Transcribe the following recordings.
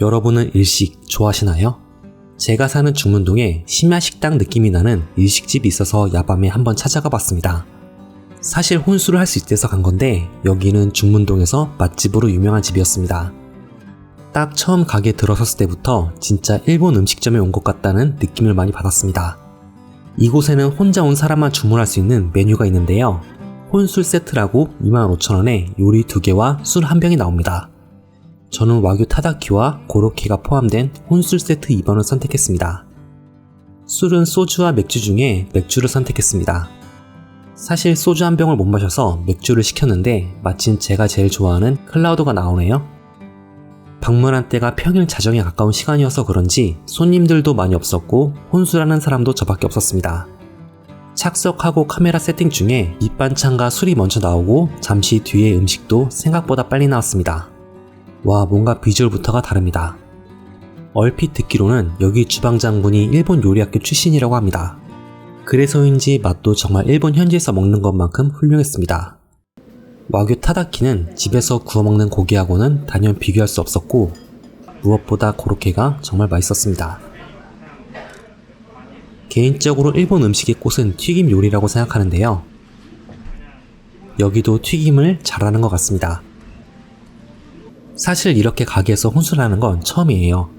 여러분은 일식 좋아하시나요? 제가 사는 중문동에 심야식당 느낌이 나는 일식집이 있어서 야밤에 한번 찾아가 봤습니다. 사실 혼술을 할 수 있대서 간 건데 여기는 중문동에서 맛집으로 유명한 집이었습니다. 딱 처음 가게 들어섰을 때부터 진짜 일본 음식점에 온 것 같다는 느낌을 많이 받았습니다. 이곳에는 혼자 온 사람만 주문할 수 있는 메뉴가 있는데요. 혼술 세트라고 25,000원에 요리 2개와 술 1병이 나옵니다. 저는 와규 타다키와 고로케가 포함된 혼술 세트 2번을 선택했습니다. 술은 소주와 맥주 중에 맥주를 선택했습니다. 사실 소주 한 병을 못 마셔서 맥주를 시켰는데 마침 제가 제일 좋아하는 클라우드가 나오네요. 방문한 때가 평일 자정에 가까운 시간이어서 그런지 손님들도 많이 없었고 혼술하는 사람도 저밖에 없었습니다. 착석하고 카메라 세팅 중에 밑반찬과 술이 먼저 나오고 잠시 뒤에 음식도 생각보다 빨리 나왔습니다. 와, 뭔가 비주얼부터가 다릅니다. 얼핏 듣기로는 여기 주방장분이 일본 요리학교 출신이라고 합니다. 그래서인지 맛도 정말 일본 현지에서 먹는 것만큼 훌륭했습니다. 와규 타다키는 집에서 구워 먹는 고기하고는 단연 비교할 수 없었고 무엇보다 고로케가 정말 맛있었습니다. 개인적으로 일본 음식의 꽃은 튀김 요리라고 생각하는데요. 여기도 튀김을 잘하는 것 같습니다. 사실 이렇게 가게에서 혼술하는 건 처음이에요.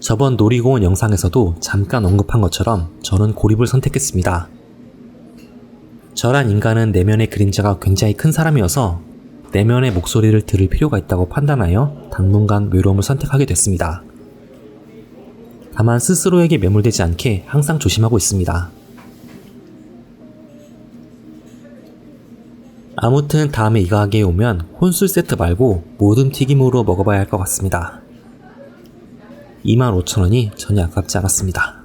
저번 놀이공원 영상에서도 잠깐 언급한 것처럼 저는 고립을 선택했습니다. 저란 인간은 내면의 그림자가 굉장히 큰 사람이어서 내면의 목소리를 들을 필요가 있다고 판단하여 당분간 외로움을 선택하게 됐습니다. 다만 스스로에게 매몰되지 않게 항상 조심하고 있습니다. 아무튼 다음에 이 가게에 오면 혼술 세트 말고 모든 튀김으로 먹어봐야 할 것 같습니다. 25,000원이 전혀 아깝지 않았습니다.